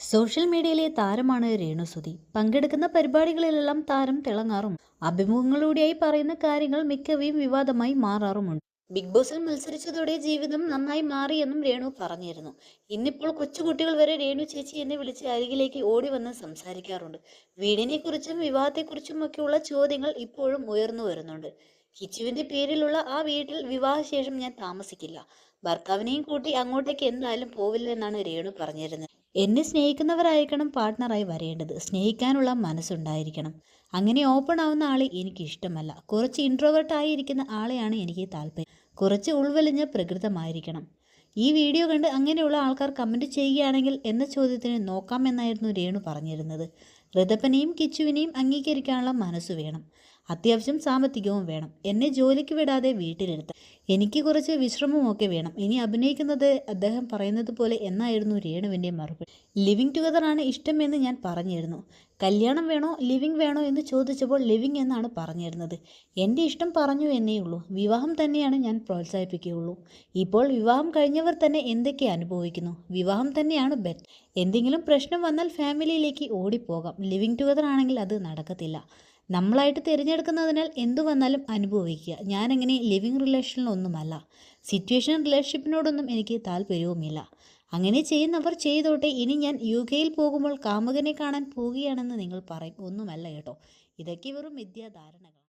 Social മീഡിയയിലെ താരമാണ് രേണുസുതി പങ്കെടുക്കുന്ന പരിപാടികളിലെല്ലാം താരം തിളങ്ങാറും. അഭിമുഖങ്ങളിലൂടെയായി പറയുന്ന കാര്യങ്ങൾ മിക്കവയും വിവാദമായി മാറാറുമുണ്ട്. ബിഗ് ബോസിൽ മത്സരിച്ചതോടെ ജീവിതം നന്നായി മാറിയെന്നും രേണു പറഞ്ഞിരുന്നു. ഇന്നിപ്പോൾ കൊച്ചുകുട്ടികൾ വരെ രേണു ചേച്ചി എന്നെ വിളിച്ച് അരികിലേക്ക് ഓടി വന്ന് സംസാരിക്കാറുണ്ട്. വീടിനെക്കുറിച്ചും വിവാഹത്തെക്കുറിച്ചും ഒക്കെയുള്ള ചോദ്യങ്ങൾ ഇപ്പോഴും ഉയർന്നു വരുന്നുണ്ട്. കിച്ചുവിന്റെ പേരിലുള്ള ആ വീട്ടിൽ വിവാഹശേഷം ഞാൻ താമസിക്കില്ല. ഭർത്താവിനെയും കൂട്ടി അങ്ങോട്ടേക്ക് എന്തായാലും പോവില്ലെന്നാണ് രേണു പറഞ്ഞിരുന്നത്. എന്നെ സ്നേഹിക്കുന്നവരായിരിക്കണം പാർട്ട്ണറായി വരേണ്ടത്. സ്നേഹിക്കാനുള്ള മനസ്സുണ്ടായിരിക്കണം. അങ്ങനെ ഓപ്പൺ ആവുന്ന ആളെ എനിക്ക് ഇഷ്ടമല്ല കുറച്ച് ഇൻട്രോവേർട്ട് ആയിരിക്കുന്ന ആളെയാണ് എനിക്ക് താല്പര്യം. കുറച്ച് ഉൾവലിഞ്ഞ പ്രകൃതമായിരിക്കണം. ഈ വീഡിയോ കണ്ട് അങ്ങനെയുള്ള ആൾക്കാർ കമന്റ് ചെയ്യുകയാണെങ്കിൽ എന്ന ചോദ്യത്തിന് നോക്കാമെന്നായിരുന്നു രേണു പറഞ്ഞിരുന്നത്. ഋതപ്പനെയും കിച്ചുവിനെയും അംഗീകരിക്കാനുള്ള മനസ്സ് വേണം. അത്യാവശ്യം സാമ്പത്തികവും വേണം. എന്നെ ജോലിക്ക് വിടാതെ വീട്ടിലിരുത്താം എനിക്ക് കുറച്ച് വിശ്രമമൊക്കെ വേണം. ഇനി അഭിനയിക്കുന്നത് അദ്ദേഹം പറയുന്നത് പോലെ എന്നായിരുന്നു രേണുവിന്റെ മറുപടി. ലിവിങ് ടുഗദർ ആണ് ഇഷ്ടമെന്ന് ഞാൻ പറഞ്ഞിരുന്നു. കല്യാണം വേണോ ലിവിങ് വേണോ എന്ന് ചോദിച്ചപ്പോൾ ലിവിങ് എന്നാണ് പറഞ്ഞിരുന്നത്. എന്റെ ഇഷ്ടം പറഞ്ഞു എന്നേ ഉള്ളൂ. വിവാഹം തന്നെയാണ് ഞാൻ പ്രോത്സാഹിപ്പിക്കുകയുള്ളൂ. ഇപ്പോൾ വിവാഹം കഴിഞ്ഞവർ തന്നെ എന്തൊക്കെ അനുഭവിക്കുന്നു? വിവാഹം തന്നെയാണ് ബെറ്റ് എന്തെങ്കിലും പ്രശ്നം വന്നാൽ ഫാമിലിയിലേക്ക് ഓടിപ്പോകാം. ലിവിങ് ടുഗദർ ആണെങ്കിൽ അത് നടക്കത്തില്ല. നമ്മളായിട്ട് തിരഞ്ഞെടുക്കുന്നതിനാൽ എന്തു വന്നാലും അനുഭവിക്കുക. ഞാനങ്ങനെ ലിവിങ് റിലേഷനിലൊന്നുമല്ല സിറ്റുവേഷൻ റിലേഷൻഷിപ്പിനോടൊന്നും എനിക്ക് താല്പര്യവുമില്ല. അങ്ങനെ ചെയ്യുന്നവർ ചെയ്തോട്ടെ. ഇനി ഞാൻ യു കെയിൽ പോകുമ്പോൾ കാമുകനെ കാണാൻ പോവുകയാണെന്ന് നിങ്ങൾ പറയും. ഒന്നുമല്ല കേട്ടോ. ഇതൊക്കെ വെറും വിദ്യാധാരണകൾ